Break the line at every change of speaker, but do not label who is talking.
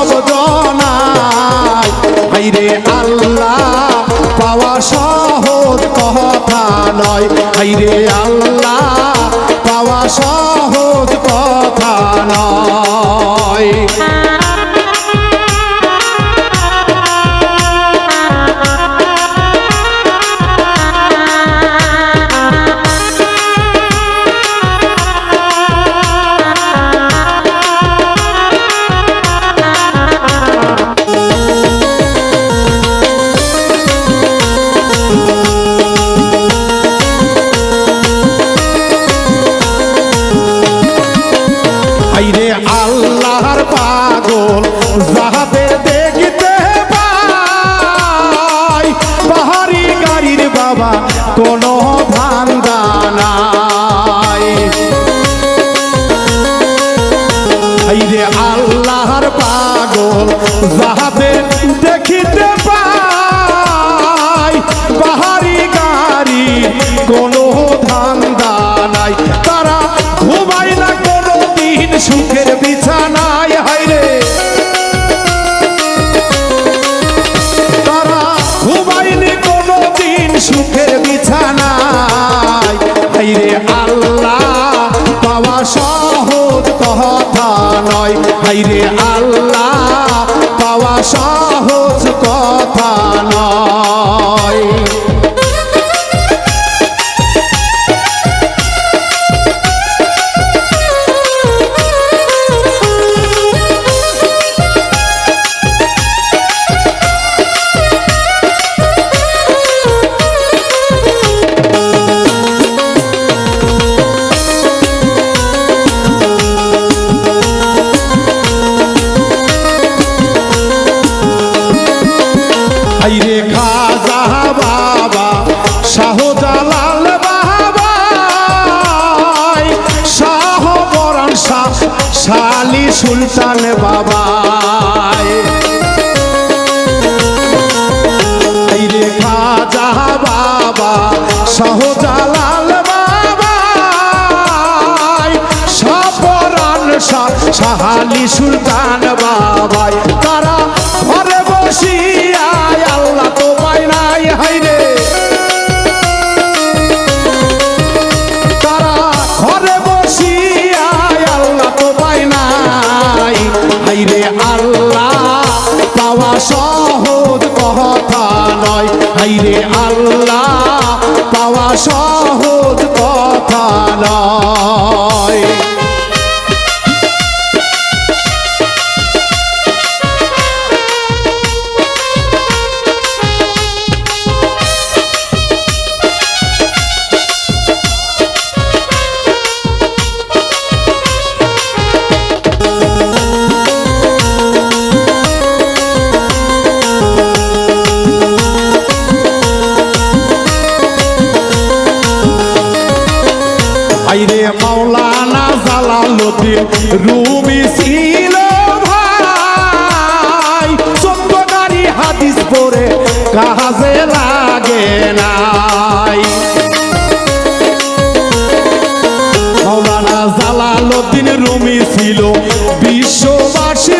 সব জনাই হাইরে আল্লাহ পাওয়া সহজ কথা নয়। হাইরে আল্লাহ পাওয়া সহজ কথা আইরে আল্লাহর পাগল, যাহাতে দেখিতে পাই, পাহাড়ি গাড়ি কোনো ধান্দা নাই। তারা ঘুমাই না কোনো দিন সুখের বিছানায় নয়। হাইরে আল্লাহ সুলতান বাবা খাজা বাবা সহজালাল বাবা সপরান সাহালি সুলতান বাবাই তারা সহজ কথা নয়। হাইরে আল্লাহ পাওয়া সহজ কথা নয়। আইরে মাওলানা জালালুদ্দিন রুমি ছিল ভাই। চোদ্দ গাড়ি হাদিস পরে কাজে লাগে নাই। মাওলানা জালালুদ্দিন রুমি ছিল বিশ্ববাসী